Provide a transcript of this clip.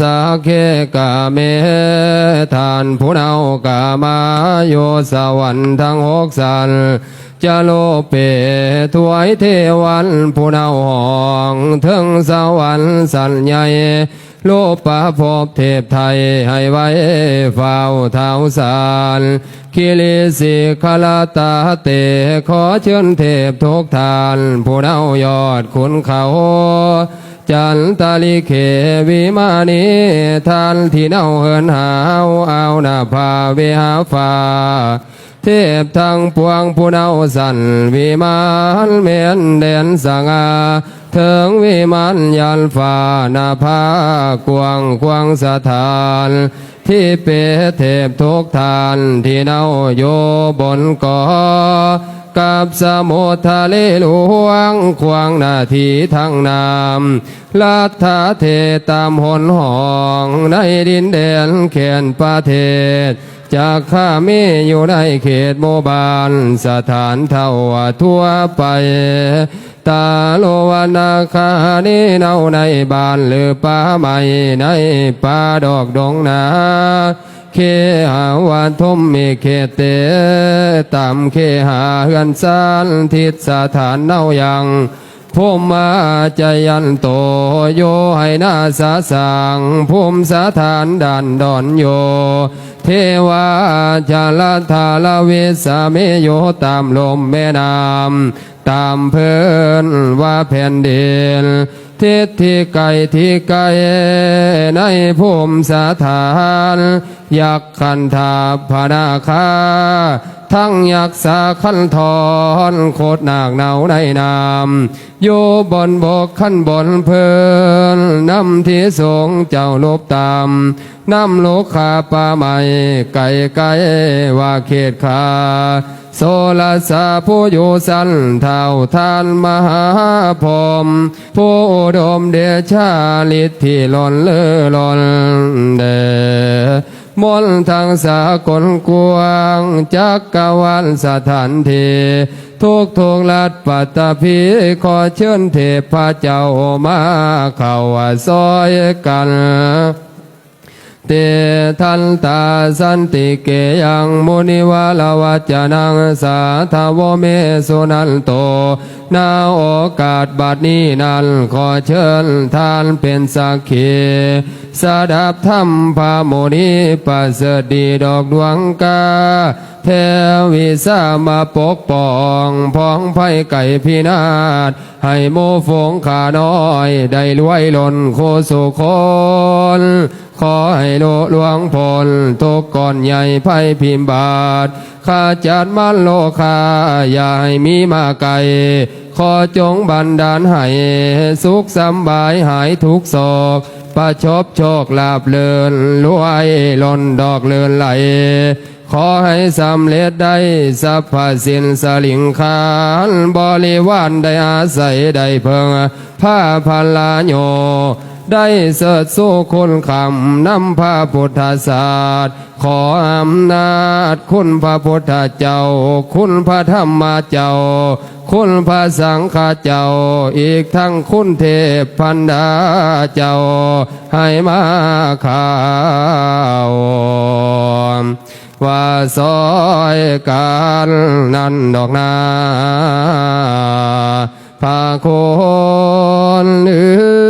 สาเคกาเมทานผู้เอากามาโยสวรรค์ทั้งหกสันจะโลเปถวยเทวันผู้เอาห้องถึงสวรรค์สันใหญ่โลปะภพเทพไทยให้ไว้เฝ้าเท้าสารคิริสิคลาตาเตขอเชิญเทพทุกทานผู้เอายอดคุณเขา จันตาลิเขวิมานีทานที่เน่าเหินหาวเอาหน้าพาเวหาฟ้าเทพทั้งปวงผู้เน่าสันวิมานเมียนเด่นสง่าถึงวิมานยันฟ้านาพากวางควางสถาน ที่เปเทพทุกทานที่เน่าโยบนกอ กับสมุทรทะเลหลวงควางนาทีทั้งนามลัทธาเทตามหนหองในดินแดนเขนประเทศจากข้ามีอยู่ในเขตโมบานสถานเท่าทั่วไป ตาโลวนาคานีเนาในบ้านหรือป่าใหม่ในป่าดอกดงนา เคหาวันทมมีเขตเตตามเคหาเฮือนซานทิศสถานเนายังภูมิมาจยันโตโยให้นาสาสางภูมิสถานดันดอนโย เทวาจาลธาลเวสาเมโยตามลมแม่น้ำตามเพิ่นว่าแผ่นดิน ทิศที่ไกลที่ไกในภูมิสถานยักษ์ขันธาพนาคาทั้งยักษ์สาขันทอนโคตรนาคเนาในน้ำอยู่บนบกขันบนเพลินน้ำที่สงเจ้าลบตามน้ำลกขาป่าใหม่ไก่ไก่ว่าเขตขา โซลสาผู้อยู่สันเท่าทานมหาพรหมผู้ดมเดชาลิทธิหลนเลือหลนเดมนทางสากลกวางจักกวาลสถานเททุกทุกลัดปัตตภีขอเชิญเทพเจ้ามาเข้าซอยกัน เตทันตาสันติเกยังมุนิวาลวัจนังสาธาวเมสุนันโต นาโอกาสบัดนี้นั้นขอเชิญท่านเป็นสักขีสดับธรรมพาโมนีประเสดีดอกดวงกาเทวิสามาปกป้องพ้องไผ่ไก่พินาศให้โมฟงขาน้อย ได้รวยหล่นโคสุคน ขอให้โลหลวงพลทุกก่อนใหญ่ไพ่พิมพ์บาทข้าจัดมันโลคาอย่าให้มีมาไกลขอจงบันดาลให้สุขสำบายหายทุกโศกประชบโชคลาบเลินรวยหล่นดอกเลินไหลขอให้สำเร็จได้สัพพสินสลิงคานบริวารได้อาศัยได้เพิงผ้าพันลาโย ได้เสดสู้คุณคำนำพระพุทธศาสตร์ขออำนาจคุณพระพุทธเจ้า คุณพระธรรมเจ้า คุณพระสังฆเจ้า อีกทั้งคุณเทพพันดาเจ้า ให้มาข่าวว่าซอยกันนั่นดอกนาพาคนเอยโอ้ยนอ